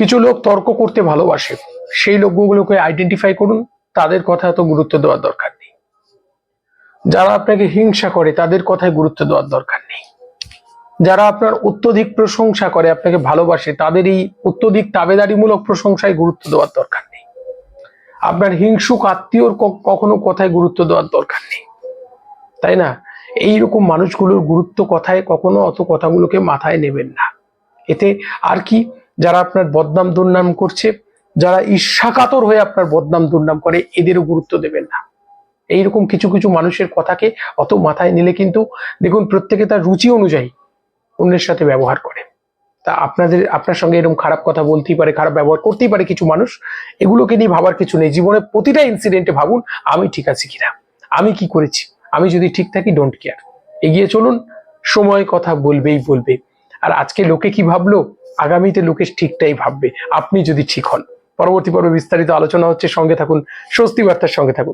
কিছু লোক তর্ক করতে ভালোবাসে। সেই লোকগুলোকে আইডেন্টিফাই করুন, তাদের কথা এত গুরুত্ব দেওয়ার দরকার নেই। যারা আপনাকে হিংসা করে, তাদের কথায় গুরুত্ব দেওয়ার দরকার নেই। যারা আপনার অত্যধিক প্রশংসা করে, আপনাকে ভালোবাসে, তাদের এই অত্যধিক তাবেদারিমূলক প্রশংসায় গুরুত্ব দেওয়ার দরকার নেই। আপনার হিংসুক আত্মীয়র কখনো কথায় গুরুত্ব দেওয়ার দরকার নেই। তাই না? এইরকম মানুষগুলোর গুরুত্ব কথায় কখনো অত কথাগুলোকে মাথায় নেবেন না। এতে আর কি যারা আপনার বদনাম দুর্নাম করছে, যারা ঈর্ষাকাতর হয়ে আপনার বদনাম দুর্নাম করে, এদেরও গুরুত্ব দেবেন না। এইরকম কিছু কিছু মানুষের কথাকে অত মাথায় নিলে কিন্তু, দেখুন, প্রত্যেকে তার রুচি অনুযায়ী অন্যের সাথে ব্যবহার করে। তা আপনাদের, আপনার সঙ্গে এরকম খারাপ কথা বলতেই পারে, খারাপ ব্যবহার করতেই পারে কিছু মানুষ, এগুলোকে নিয়ে ভাবার কিছু নেই। জীবনে প্রতিটা ইনসিডেন্টে ভাবুন, আমি ঠিক আছি কিনা? আমি কি করেছি? আমি যদি ঠিক থাকি ডোন্ট কেয়ার এগিয়ে চলুন, সময় কথা বলবেই বলবে। আর আজকে লোকে কি ভাবলো? আগামীতে লোকে ঠিকটাই ভাববে। আপনি যদি ঠিক হন। পরবর্তী পর্বে বিস্তারিত আলোচনা হচ্ছে। সঙ্গে থাকুন। স্বস্তি বার্তার সঙ্গে থাকুন।